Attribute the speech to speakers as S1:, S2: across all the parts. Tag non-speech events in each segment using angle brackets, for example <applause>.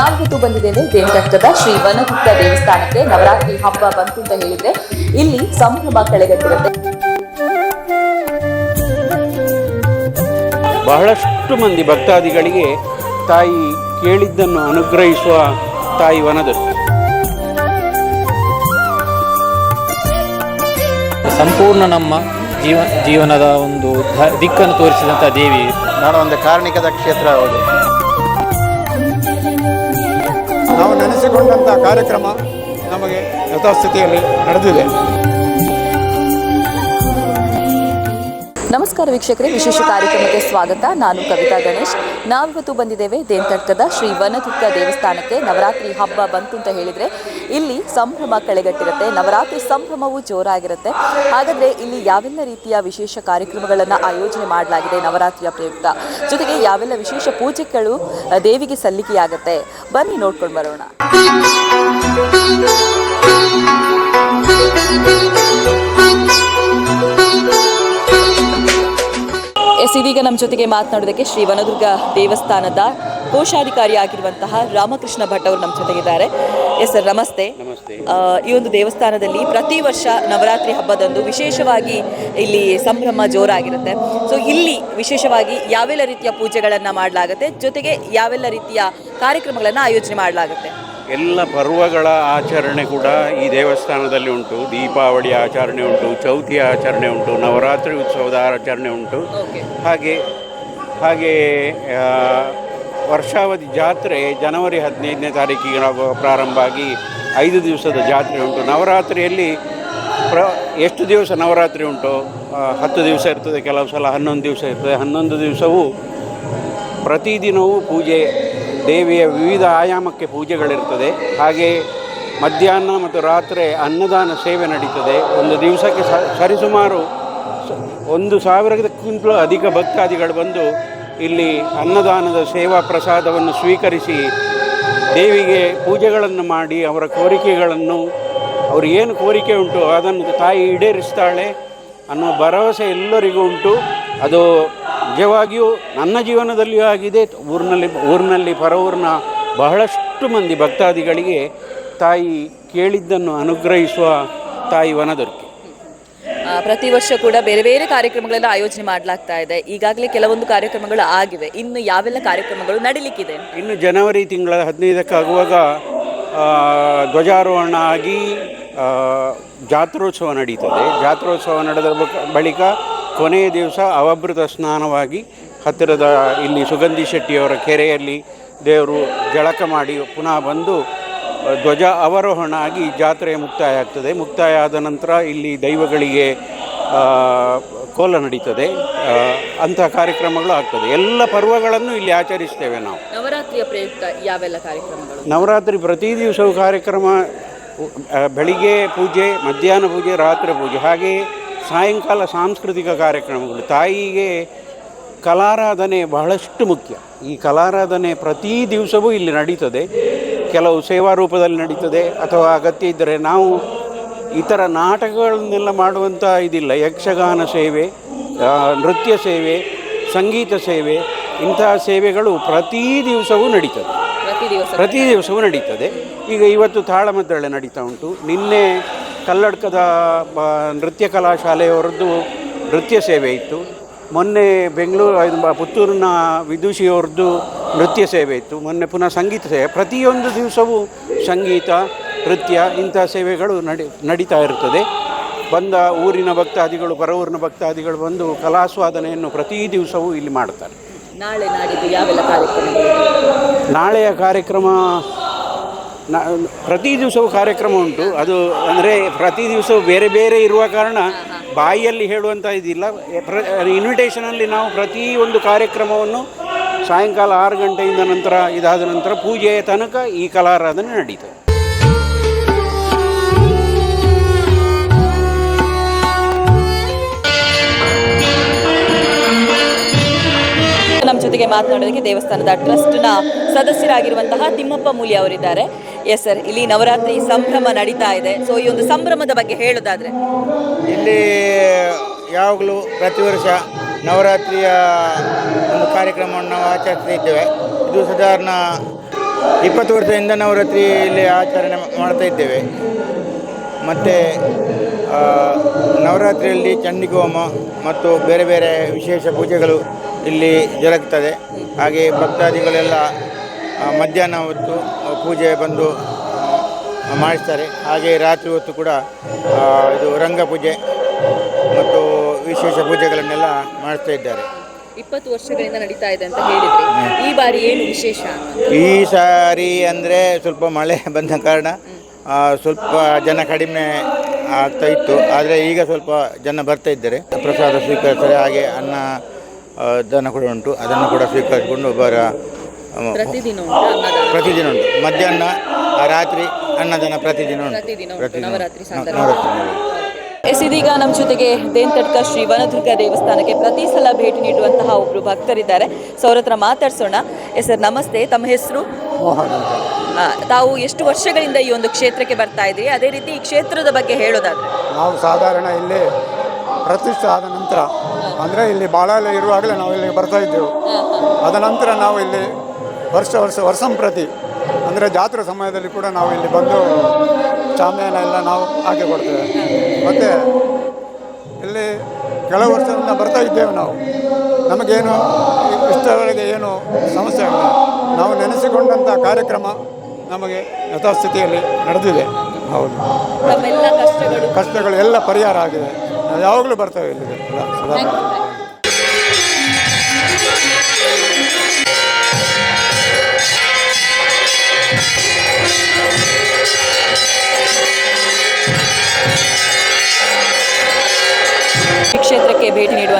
S1: ನಾವಿವತ್ತು ಬಂದಿದ್ದೇನೆ ದೇವಘಟ್ಟದ ಶ್ರೀ ವನಗುಪ್ತ ದೇವಸ್ಥಾನಕ್ಕೆ ನವರಾತ್ರಿ ಹಬ್ಬ ಬಂತು ಅಂತ ಹೇಳಿದ್ರೆ ಇಲ್ಲಿ ಸಂಭ್ರಮ ಕಳೆಗಟ್ಟಿರುತ್ತೆ.
S2: ಬಹಳಷ್ಟು ಮಂದಿ ಭಕ್ತಾದಿಗಳಿಗೆ ತಾಯಿ ಕೇಳಿದ್ದನ್ನು ಅನುಗ್ರಹಿಸುವ ತಾಯಿ ವನದುರ್ಗಿ
S3: ಸಂಪೂರ್ಣ ನಮ್ಮ ಜೀವ ಜೀವನದ ಒಂದು ದಿಕ್ಕನ್ನು ತೋರಿಸಿದಂಥ ದೇವಿ.
S4: ನಾನು ಒಂದು ಕಾರ್ಣಿಕದ ಕ್ಷೇತ್ರ ಹೌದು.
S5: ನಾವು ಕಾರ್ಯಕ್ರಮ ನಮಗೆ ಯಥಾಸ್ಥಿತಿಯಲ್ಲಿ ನಡೆದಿದೆ.
S1: ನಮಸ್ಕಾರ ವೀಕ್ಷಕರೇ ವಿಶೇಷ ಕಾರ್ಯಕ್ರಮಕ್ಕೆ ಸ್ವಾಗತ. ನಾನು ಕವಿತಾ ಗಣೇಶ್. ನಾವಿವತ್ತು ಬಂದಿದ್ದೇವೆ ದೇವತಟ್ಟದ ಶ್ರೀ ವನದುರ್ಗ ದೇವಸ್ಥಾನಕ್ಕೆ. ನವರಾತ್ರಿ ಹಬ್ಬ ಬಂತು ಅಂತ ಹೇಳಿದ್ರೆ ಇಲ್ಲಿ ಸಂಭ್ರಮ ಕಳೆಗಟ್ಟಿರುತ್ತೆ. ನವರಾತ್ರಿ ಸಂಭ್ರಮವು ಜೋರಾಗಿರುತ್ತೆ. ಹಾಗಾದ್ರೆ ಇಲ್ಲಿ ಯಾವೆಲ್ಲ ರೀತಿಯ ವಿಶೇಷ ಕಾರ್ಯಕ್ರಮಗಳನ್ನು ಆಯೋಜನೆ ಮಾಡಲಾಗಿದೆ ನವರಾತ್ರಿಯ ಪ್ರಯುಕ್ತ? ಜೊತೆಗೆ ಯಾವೆಲ್ಲ ವಿಶೇಷ ಪೂಜೆಗಳು ದೇವಿಗೆ ಸಲ್ಲಿಕೆಯಾಗುತ್ತೆ? ಬನ್ನಿ ನೋಡ್ಕೊಂಡು ಬರೋಣ. ಎಸ್ ಇದೀಗ ನಮ್ಮ ಜೊತೆಗೆ ಮಾತನಾಡೋದಕ್ಕೆ ಶ್ರೀ ವನದುರ್ಗ ದೇವಸ್ಥಾನದ ಕೋಶಾಧಿಕಾರಿ ಆಗಿರುವಂತಹ ರಾಮಕೃಷ್ಣ ಭಟ್ ಅವರು ನಮ್ಮ ಜೊತೆಗಿದ್ದಾರೆ. ಎಸ್ ಸರ್ ನಮಸ್ತೆ.
S2: ನಮಸ್ತೆ.
S1: ಈ ಒಂದು ದೇವಸ್ಥಾನದಲ್ಲಿ ಪ್ರತಿ ವರ್ಷ ನವರಾತ್ರಿ ಹಬ್ಬದಂದು ವಿಶೇಷವಾಗಿ ಇಲ್ಲಿ ಸಂಭ್ರಮ ಜೋರಾಗಿರುತ್ತೆ. ಸೊ ಇಲ್ಲಿ ವಿಶೇಷವಾಗಿ ಯಾವೆಲ್ಲ ರೀತಿಯ ಪೂಜೆಗಳನ್ನು ಮಾಡಲಾಗುತ್ತೆ ಜೊತೆಗೆ ಯಾವೆಲ್ಲ ರೀತಿಯ ಕಾರ್ಯಕ್ರಮಗಳನ್ನು ಆಯೋಜನೆ ಮಾಡಲಾಗುತ್ತೆ?
S2: ಎಲ್ಲ ಪರ್ವಗಳ ಆಚರಣೆ ಕೂಡ ಈ ದೇವಸ್ಥಾನದಲ್ಲಿ ಉಂಟು. ದೀಪಾವಳಿ ಆಚರಣೆ ಉಂಟು ಚೌತಿ ಆಚರಣೆ ಉಂಟು ನವರಾತ್ರಿ ಉತ್ಸವದ ಆಚರಣೆ ಉಂಟು. ಹಾಗೆ ಹಾಗೆ ವರ್ಷಾವಧಿ ಜಾತ್ರೆ ಜನವರಿ ಹದಿನೈದನೇ ತಾರೀಕಿಗೆ ಪ್ರಾರಂಭ ಆಗಿ ಐದು ದಿವಸದ ಜಾತ್ರೆ ಉಂಟು. ನವರಾತ್ರಿಯಲ್ಲಿ ಪ್ರ ಎಷ್ಟು ದಿವಸ ನವರಾತ್ರಿ ಉಂಟು? ಹತ್ತು ದಿವಸ ಇರ್ತದೆ ಕೆಲವು ಸಲ ಹನ್ನೊಂದು ದಿವಸ ಇರ್ತದೆ. ಹನ್ನೊಂದು ದಿವಸವೂ ಪ್ರತಿದಿನವೂ ಪೂಜೆ ದೇವಿಯ ವಿವಿಧ ಆಯಾಮಕ್ಕೆ ಪೂಜೆಗಳಿರ್ತದೆ. ಹಾಗೆ ಮಧ್ಯಾಹ್ನ ಮತ್ತು ರಾತ್ರಿ ಅನ್ನದಾನ ಸೇವೆ ನಡೀತದೆ. ಒಂದು ದಿವಸಕ್ಕೆ ಸರಿಸುಮಾರು ಒಂದು ಸಾವಿರಕ್ಕಿಂತಲೂ ಅಧಿಕ ಭಕ್ತಾದಿಗಳು ಬಂದು ಇಲ್ಲಿ ಅನ್ನದಾನದ ಸೇವಾ ಪ್ರಸಾದವನ್ನು ಸ್ವೀಕರಿಸಿ ದೇವಿಗೆ ಪೂಜೆಗಳನ್ನು ಮಾಡಿ ಅವರ ಕೋರಿಕೆಗಳನ್ನು, ಅವರು ಏನು ಕೋರಿಕೆ ಉಂಟು ಅದನ್ನು ತಾಯಿ ಈಡೇರಿಸ್ತಾಳೆ ಅನ್ನೋ ಭರವಸೆ ಎಲ್ಲರಿಗೂ ಉಂಟು. ಅದು ನಿಜವಾಗಿಯೂ ನನ್ನ ಜೀವನದಲ್ಲಿಯೂ ಆಗಿದೆ. ಊರಿನಲ್ಲಿ ಊರಿನಲ್ಲಿ ಪರ ಊರಿನ ಬಹಳಷ್ಟು ಮಂದಿ ಭಕ್ತಾದಿಗಳಿಗೆ ತಾಯಿ ಕೇಳಿದ್ದನ್ನು ಅನುಗ್ರಹಿಸುವ ತಾಯಿ ವನದುರ್ಗೆ.
S1: ಪ್ರತಿ ವರ್ಷ ಕೂಡ ಬೇರೆ ಬೇರೆ ಕಾರ್ಯಕ್ರಮಗಳೆಲ್ಲ ಆಯೋಜನೆ ಮಾಡಲಾಗ್ತಾ ಇದೆ. ಈಗಾಗಲೇ ಕೆಲವೊಂದು ಕಾರ್ಯಕ್ರಮಗಳು ಆಗಿವೆ. ಇನ್ನು ಯಾವೆಲ್ಲ ಕಾರ್ಯಕ್ರಮಗಳು ನಡೀಲಿಕ್ಕಿದೆ?
S2: ಇನ್ನು ಜನವರಿ ತಿಂಗಳ ಹದಿನೈದಕ್ಕಾಗುವಾಗ ಧ್ವಜಾರೋಹಣ ಆಗಿ ಜಾತ್ರೋತ್ಸವ ನಡೀತದೆ. ಜಾತ್ರೋತ್ಸವ ನಡೆದ ಬಳಿಕ ಕೊನೆಯ ದಿವಸ ಅವಭೃತ ಸ್ನಾನವಾಗಿ ಹತ್ತಿರದ ಇಲ್ಲಿ ಸುಗಂಧಿ ಶೆಟ್ಟಿಯವರ ಕೆರೆಯಲ್ಲಿ ದೇವರು ಜಳಕ ಮಾಡಿ ಪುನಃ ಬಂದು ಧ್ವಜ ಅವರೋಹಣ ಆಗಿ ಜಾತ್ರೆ ಮುಕ್ತಾಯ ಆಗ್ತದೆ. ಮುಕ್ತಾಯ ಆದ ನಂತರ ಇಲ್ಲಿ ದೈವಗಳಿಗೆ ಕೋಲ ನಡೀತದೆ. ಅಂತಹ ಕಾರ್ಯಕ್ರಮಗಳು ಆಗ್ತದೆ. ಎಲ್ಲ ಪರ್ವಗಳನ್ನು ಇಲ್ಲಿ ಆಚರಿಸ್ತೇವೆ ನಾವು.
S1: ನವರಾತ್ರಿಯ ಪ್ರಯುಕ್ತ ಯಾವೆಲ್ಲ ಕಾರ್ಯಕ್ರಮಗಳು?
S2: ನವರಾತ್ರಿ ಪ್ರತಿ ದಿವಸವೂ ಕಾರ್ಯಕ್ರಮ ಬೆಳಿಗ್ಗೆ ಪೂಜೆ ಮಧ್ಯಾಹ್ನ ಪೂಜೆ ರಾತ್ರಿ ಪೂಜೆ. ಹಾಗೆ ಸಾಯಂಕಾಲ ಸಾಂಸ್ಕೃತಿಕ ಕಾರ್ಯಕ್ರಮಗಳು. ತಾಯಿಗೆ ಕಲಾರಾಧನೆ ಬಹಳಷ್ಟು ಮುಖ್ಯ. ಈ ಕಲಾರಾಧನೆ ಪ್ರತಿ ದಿವಸವೂ ಇಲ್ಲಿ ನಡೀತದೆ. ಕೆಲವು ಸೇವಾ ರೂಪದಲ್ಲಿ ನಡೀತದೆ. ಅಥವಾ ಅಗತ್ಯ ಇದ್ದರೆ ನಾವು ಇತರ ನಾಟಕಗಳನ್ನೆಲ್ಲ ಮಾಡುವಂಥ ಇದಿಲ್ಲ. ಯಕ್ಷಗಾನ ಸೇವೆ ನೃತ್ಯ ಸೇವೆ ಸಂಗೀತ ಸೇವೆ ಇಂತಹ ಸೇವೆಗಳು ಪ್ರತಿ ದಿವಸವೂ ನಡೀತದೆ.
S1: ಪ್ರತಿ
S2: ದಿವಸವೂ ನಡೀತದೆ. ಈಗ ಇವತ್ತು ತಾಳಮದ್ದಳೆ ನಡೀತಾ ಉಂಟು. ನಿನ್ನೆ ಕಲ್ಲಡ್ಕದ ನೃತ್ಯ ಕಲಾಶಾಲೆಯವರದ್ದು ನೃತ್ಯ ಸೇವೆ ಇತ್ತು. ಮೊನ್ನೆ ಬೆಂಗಳೂರು ಪುತ್ತೂರಿನ ವಿದುಷಿಯವ್ರದ್ದು ನೃತ್ಯ ಸೇವೆ ಇತ್ತು. ಮೊನ್ನೆ ಪುನಃ ಸಂಗೀತ ಸೇವೆ. ಪ್ರತಿಯೊಂದು ದಿವಸವೂ ಸಂಗೀತ ನೃತ್ಯ ಇಂಥ ಸೇವೆಗಳು ನಡಿ ನಡೀತಾ ಇರ್ತದೆ. ಬಂದ ಊರಿನ ಭಕ್ತಾದಿಗಳು ಪರ ಊರಿನ ಭಕ್ತಾದಿಗಳು ಬಂದು ಕಲಾಸ್ವಾದನೆಯನ್ನು ಪ್ರತಿ ದಿವಸವೂ ಇಲ್ಲಿ ಮಾಡ್ತಾರೆ.
S1: ನಾಳೆ ನಾಡಿದ್ದು ಯಾವೆಲ್ಲ ಕಾರ್ಯಕ್ರಮ?
S2: ನಾಳೆಯ ಕಾರ್ಯಕ್ರಮ ನ- ಪ್ರತಿ ದಿವಸವೂ ಕಾರ್ಯಕ್ರಮ ಉಂಟು. ಅದು ಅಂದರೆ ಪ್ರತಿ ದಿವಸವೂ ಬೇರೆ ಬೇರೆ ಇರುವ ಕಾರಣ ಬಾಯಿಯಲ್ಲಿ ಹೇಳುವಂಥ ಇದಿಲ್ಲ. ಇನ್ವಿಟೇಷನಲ್ಲಿ ನಾವು ಪ್ರತಿ ಒಂದು ಕಾರ್ಯಕ್ರಮವನ್ನು ಸಾಯಂಕಾಲ ಆರು ಗಂಟೆಯಿಂದ ನಂತರ ಇದಾದ ನಂತರ ಪೂಜೆಯ ತನಕ ಈ ಕಲಾರಾಧನೆ ನಡೀತು.
S1: ನಮ್ಮ ಜೊತೆಗೆ ಮಾತನಾಡೋದಕ್ಕೆ ದೇವಸ್ಥಾನದ ಟ್ರಸ್ಟ್ನ ಸದಸ್ಯರಾಗಿರುವಂತಹ ತಿಮ್ಮಪ್ಪ ಮೂಲಿ ಅವರಿದ್ದಾರೆ. ಎಸ್ ಸರ್ ಇಲ್ಲಿ ನವರಾತ್ರಿ ಸಂಭ್ರಮ ನಡೀತಾ ಇದೆ. ಸೊ ಈ ಒಂದು ಸಂಭ್ರಮದ ಬಗ್ಗೆ ಹೇಳೋದಾದ್ರೆ.
S4: ಇಲ್ಲಿ ಯಾವಾಗಲೂ ಪ್ರತಿ ವರ್ಷ ನವರಾತ್ರಿಯ ಒಂದು ಕಾರ್ಯಕ್ರಮವನ್ನು ನಾವು ಆಚರಿಸ್ತಾ ಇದ್ದೇವೆ ಇದು ಸಾಧಾರಣ ಇಪ್ಪತ್ತು ವರ್ಷದಿಂದ ನವರಾತ್ರಿ ಇಲ್ಲಿ ಆಚರಣೆ ಮಾಡ್ತಾ ಇದ್ದೇವೆ. ಮತ್ತು ನವರಾತ್ರಿಯಲ್ಲಿ ಚಂಡಿಗೋಮ ಮತ್ತು ಬೇರೆ ಬೇರೆ ವಿಶೇಷ ಪೂಜೆಗಳು ಇಲ್ಲಿ ಜರುಗುತ್ತದೆ. ಹಾಗೆ ಭಕ್ತಾದಿಗಳೆಲ್ಲ ಮಧ್ಯಾಹ್ನ ಹೊತ್ತು ಪೂಜೆ ಬಂದು ಮಾಡಿಸ್ತಾರೆ. ಹಾಗೆ ರಾತ್ರಿ ಹೊತ್ತು ಕೂಡ ಇದು ರಂಗ ಪೂಜೆ ಮತ್ತು ವಿಶೇಷ ಪೂಜೆಗಳನ್ನೆಲ್ಲ ಮಾಡ್ತಾ ಇದ್ದಾರೆ.
S1: ಇಪ್ಪತ್ತು ವರ್ಷಗಳಿಂದ ನಡೀತಾ ಇದೆ ಅಂತ ಹೇಳಿದ್ರಿ. ಈ ಬಾರಿ ಏನು ವಿಶೇಷ?
S4: ಈ ಸಾರಿ ಅಂದರೆ ಸ್ವಲ್ಪ ಮಳೆ <laughs> ಬಂದ ಕಾರಣ ಸ್ವಲ್ಪ ಜನ ಕಡಿಮೆ ಆಗ್ತಾ ಇತ್ತು. ಆದರೆ ಈಗ ಸ್ವಲ್ಪ ಜನ ಬರ್ತಾ ಇದ್ದಾರೆ. ಪ್ರಸಾದ ಸ್ವೀಕರಿಸ್ತಾರೆ. ಹಾಗೆ ಅನ್ನ ದಾನ ಕೂಡ ಉಂಟು. ಅದನ್ನು ಕೂಡ ಸ್ವೀಕರಿಸಿಕೊಂಡು ಬರ
S1: ಪ್ರತಿದಿನ?
S4: ಪ್ರತಿದಿನ ಉಂಟು. ಮಧ್ಯಾಹ್ನ ಆ, ರಾತ್ರಿ ಅನ್ನದಾನ ಪ್ರತಿದಿನ ಉಂಟು.
S1: ಪ್ರತಿದಿನ ನವರಾತ್ರಿ ಎಸ್ ಇದೀಗ ನಮ್ಮ ಜೊತೆಗೆ ದೇಂತಡ್ಕ ಶ್ರೀ ವನದುರ್ಗ ದೇವಸ್ಥಾನಕ್ಕೆ ಪ್ರತಿ ಸಲ ಭೇಟಿ ನೀಡುವಂತಹ ಒಬ್ರು ಭಕ್ತರಿದ್ದಾರೆ. ಸೊ ಅವ್ರ ಹತ್ರ ಮಾತಾಡ್ಸೋಣ. ಎಸ್ ಸರ್ ನಮಸ್ತೆ. ತಮ್ಮ ಹೆಸರು?
S5: ಮೋಹನ್
S1: ತಾವು ಎಷ್ಟು ವರ್ಷಗಳಿಂದ ಈ ಒಂದು ಕ್ಷೇತ್ರಕ್ಕೆ ಬರ್ತಾ ಇದ್ರಿ? ಅದೇ ರೀತಿ ಈ ಕ್ಷೇತ್ರದ ಬಗ್ಗೆ ಹೇಳೋದಾದ್ರೆ.
S5: ನಾವು ಸಾಧಾರಣ ಇಲ್ಲಿ ಪ್ರತಿಷ್ಠೆ ಆದ ನಂತರ ಅಂದ್ರೆ ಇಲ್ಲಿ ಬಾಳಲ್ಲಿ ಇರುವಾಗಲೇ ನಾವು ಇಲ್ಲಿ ಬರ್ತಾ ಇದ್ದೆವು. ಅದ ನಂತರ ನಾವು ಇಲ್ಲಿ ವರ್ಷ ವರ್ಷ ವರ್ಷಂಪ್ರತಿ ಅಂದರೆ ಜಾತ್ರೆ ಸಮಯದಲ್ಲಿ ಕೂಡ ನಾವು ಇಲ್ಲಿ ಬಂದು ಚಾಮಯನ ಎಲ್ಲ ನಾವು ಹಾಕಿ ಕೊಡ್ತೇವೆ. ಮತ್ತು ಇಲ್ಲಿ ಕೆಲವು ವರ್ಷದಿಂದ ಬರ್ತಾ ಇದ್ದೇವೆ ನಾವು. ನಮಗೇನು ಇಷ್ಟವರೆಗೆ ಏನು ಸಮಸ್ಯೆ ನಾವು ನೆನೆಸಿಕೊಂಡಂಥ ಕಾರ್ಯಕ್ರಮ ನಮಗೆ ಯಥಾಸ್ಥಿತಿಯಲ್ಲಿ ನಡೆದಿದೆ. ಹೌದು.
S1: ಕಷ್ಟಗಳು.
S5: ಎಲ್ಲ ಪರಿಹಾರ ಆಗಿದೆ. ನಾವು ಯಾವಾಗಲೂ ಬರ್ತೇವೆ ಇಲ್ಲಿಗೆ ಸದಾ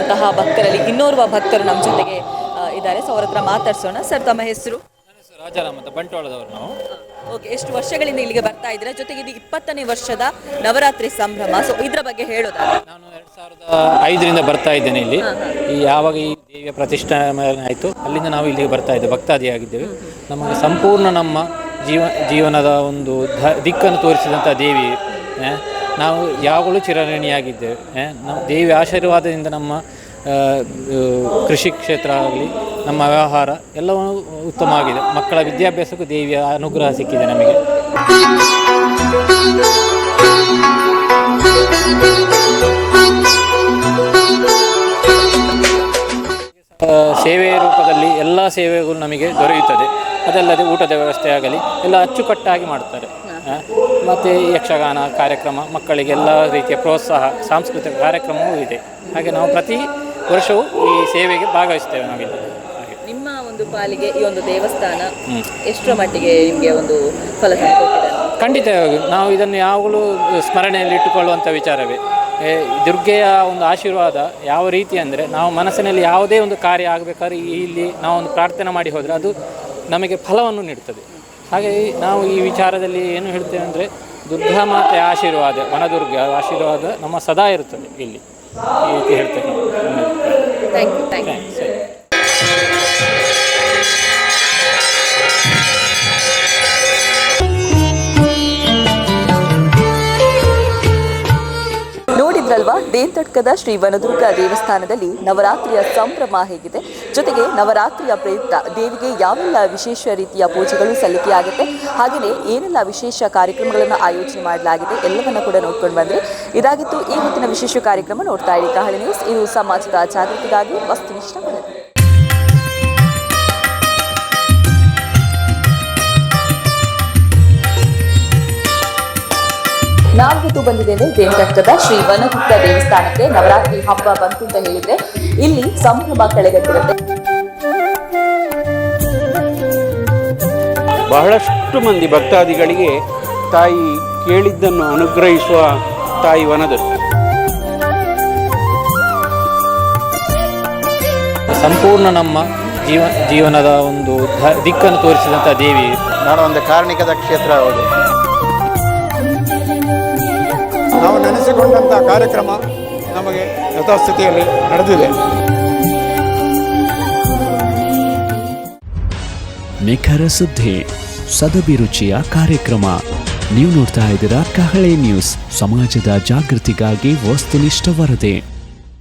S1: ನೀಡುವಂತಹ ಭಕ್ತರಲ್ಲಿ ಇನ್ನೋರ್ವ ಭಕ್ತರು ನಮ್ಮ ಜೊತೆಗೆ ಇದ್ದಾರೆ. ಸೊ ಅವ್ರ ಹತ್ರ ಮಾತಾಡ್ಸೋಣ. ಸರ್ ತಮ್ಮ ಹೆಸರು?
S3: ರಾಜಾರಾಮ್ ಅಂತ ಬಂಟ್ವಾಳದವರು ನಾವು.
S1: ಓಕೆ ಎಷ್ಟು ವರ್ಷಗಳಿಂದ ಇಲ್ಲಿಗೆ ಬರ್ತಾ ಇದ್ದೀರಾ? ಜೊತೆಗೆ ಇದು ಇಪ್ಪತ್ತನೇ ವರ್ಷದ ನವರಾತ್ರಿ ಸಂಭ್ರಮ. ಸೊ ಇದ್ರ ಬಗ್ಗೆ ಹೇಳೋದಾ?
S3: ನಾನು ಎರಡು ಸಾವಿರದ ಐದರಿಂದ ಬರ್ತಾ ಇದ್ದೇನೆ ಇಲ್ಲಿ. ಈ ಯಾವಾಗ ಈ ದೇವಿಯ ಪ್ರತಿಷ್ಠಾಪನೆ ಆಯಿತು ಅಲ್ಲಿಂದ ನಾವು ಇಲ್ಲಿಗೆ ಬರ್ತಾ ಇದ್ದೇವೆ ಭಕ್ತಾದಿಯಾಗಿದ್ದೇವೆ. ನಮಗೆ ಸಂಪೂರ್ಣ ನಮ್ಮ ಜೀವ ಜೀವನದ ಒಂದು ದಿಕ್ಕನ್ನು ತೋರಿಸಿದಂಥ ದೇವಿ ನಾವು ಯಾವಾಗಲೂ ಚಿರಋಣಿಯಾಗಿದ್ದೇವೆ. ನಮ್ಮ ದೇವಿ ಆಶೀರ್ವಾದದಿಂದ ನಮ್ಮ ಕೃಷಿ ಕ್ಷೇತ್ರ ಆಗಲಿ, ನಮ್ಮ ವ್ಯವಹಾರ ಎಲ್ಲವೂ ಉತ್ತಮವಾಗಿದೆ ಮಕ್ಕಳ ವಿದ್ಯಾಭ್ಯಾಸಕ್ಕೂ ದೇವಿಯ ಅನುಗ್ರಹ ಸಿಕ್ಕಿದೆ ನಮಗೆ. ಸೇವೆಯ ರೂಪದಲ್ಲಿ ಎಲ್ಲ ಸೇವೆಗಳು ನಮಗೆ ದೊರೆಯುತ್ತದೆ. ಅದಲ್ಲದೆ ಊಟದ ವ್ಯವಸ್ಥೆ ಆಗಲಿ, ಎಲ್ಲ ಅಚ್ಚುಕಟ್ಟಾಗಿ ಮಾಡ್ತಾರೆ. ಮತ್ತು ಯಕ್ಷಗಾನ ಕಾರ್ಯಕ್ರಮ ಮಕ್ಕಳಿಗೆ ಎಲ್ಲ ರೀತಿಯ ಪ್ರೋತ್ಸಾಹ ಸಾಂಸ್ಕೃತಿಕ ಕಾರ್ಯಕ್ರಮವೂ ಇದೆ. ಹಾಗೆ ನಾವು ಪ್ರತಿ ವರ್ಷವೂ ಈ ಸೇವೆಗೆ ಭಾಗವಹಿಸ್ತೇವೆ ನಾವಿಲ್ಲಿ.
S1: ನಿಮ್ಮ ಒಂದು ಪಾಲಿಗೆ ಈ ಒಂದು ದೇವಸ್ಥಾನ ಎಷ್ಟರ ಮಟ್ಟಿಗೆ ನಿಮಗೆ ಒಂದು ಫಲ ಖಂಡಿತ
S3: ಖಂಡಿತವಾಗಿ ನಾವು ಇದನ್ನು ಯಾವಾಗಲೂ ಸ್ಮರಣೆಯಲ್ಲಿ ಇಟ್ಟುಕೊಳ್ಳುವಂಥ ವಿಚಾರವೇ. ದುರ್ಗೆಯ ಒಂದು ಆಶೀರ್ವಾದ ಯಾವ ರೀತಿ ಅಂದರೆ ನಾವು ಮನಸ್ಸಿನಲ್ಲಿ ಯಾವುದೇ ಒಂದು ಕಾರ್ಯ ಆಗಬೇಕಾದ್ರೆ ಇಲ್ಲಿ ನಾವು ಒಂದು ಪ್ರಾರ್ಥನೆ ಮಾಡಿ ಹೋದರೆ ಅದು ನಮಗೆ ಫಲವನ್ನು ನೀಡುತ್ತದೆ. ಹಾಗೆ ನಾವು ಈ ವಿಚಾರದಲ್ಲಿ ಏನು ಹೇಳ್ತೇವೆ ಅಂದರೆ ದುರ್ಗಾ ಮಾತೆಯ ಆಶೀರ್ವಾದ ವನದುರ್ಗ ಆಶೀರ್ವಾದ ನಮ್ಮ ಸದಾ ಇರುತ್ತದೆ ಇಲ್ಲಿ ಈ ರೀತಿ ಹೇಳ್ತೇವೆ ನಾವು
S1: ಥ್ಯಾಂಕ್ ಯು ಥ್ಯಾಂಕ್ ದೇಂತಡ್ಕದ ಶ್ರೀ ವನದುರ್ಗ ದೇವಸ್ಥಾನದಲ್ಲಿ ನವರಾತ್ರಿಯ ಸಂಭ್ರಮ ಹೇಗಿದೆ. ಜೊತೆಗೆ ನವರಾತ್ರಿಯ ಪ್ರಯುಕ್ತ ದೇವಿಗೆ ಯಾವೆಲ್ಲ ವಿಶೇಷ ರೀತಿಯ ಪೂಜೆಗಳು ಸಲ್ಲಿಕೆಯಾಗುತ್ತೆ ಹಾಗೆಯೇ ಏನೆಲ್ಲ ವಿಶೇಷ ಕಾರ್ಯಕ್ರಮಗಳನ್ನು ಆಯೋಜನೆ ಮಾಡಲಾಗಿದೆ ಎಲ್ಲವನ್ನ ಕೂಡ ನೋಡ್ಕೊಂಡು ಬಂದ್ರೆ. ಇದಾಗಿತ್ತು ಈ ಹೊತ್ತಿನ ವಿಶೇಷ ಕಾರ್ಯಕ್ರಮ ನೋಡ್ತಾ ಇರಿ. ಕಹಳೆ ನ್ಯೂಸ್, ಇದು ಸಮಾಜದ ಜಾಗೃತಿಗಾಗಿ ವಸ್ತುನಿಷ್ಠ ವರದಿ ಬಂದಿದ್ದೇನೆ. ಬಂದಿದ್ದೇವೆ ದೇವದತ್ತದ ಶ್ರೀ ವನಗುಪ್ತ ದೇವಸ್ಥಾನಕ್ಕೆ ನವರಾತ್ರಿ ಹಬ್ಬ ಬಂತು ಅಂತ ಹೇಳಿದ್ರೆ ಇಲ್ಲಿ ಸಂಭ್ರಮ ಕಳೆಗಟ್ಟಿರುತ್ತೆ.
S2: ಬಹಳಷ್ಟು ಮಂದಿ ಭಕ್ತಾದಿಗಳಿಗೆ ತಾಯಿ ಕೇಳಿದ್ದನ್ನು ಅನುಗ್ರಹಿಸುವ ತಾಯಿ ವನದ
S3: ಸಂಪೂರ್ಣ ನಮ್ಮ ಜೀವ ಜೀವನದ ಒಂದು ದಿಕ್ಕನ್ನು ತೋರಿಸಿದಂಥ ದೇವಿ.
S4: ನಾನು ಒಂದು ಕಾರ್ಣಿಕದ ಕ್ಷೇತ್ರ ಹೌದು.
S5: ನಾವು ಕಾರ್ಯಕ್ರಮ ನಮಗೆ ಯಥಾಸ್ಥಿತಿಯಲ್ಲಿ ನಡೆದಿದೆ.
S6: ನಿಖರ ಸುದ್ದಿ ಸದಭಿರುಚಿಯ ಕಾರ್ಯಕ್ರಮ. ನೀವು ನೋಡ್ತಾ ಇದ್ದೀರಾ ಕಹಳೆ ನ್ಯೂಸ್. ಸಮಾಜದ ಜಾಗೃತಿಗಾಗಿ ವಸ್ತುನಿಷ್ಠ ವರದಿ.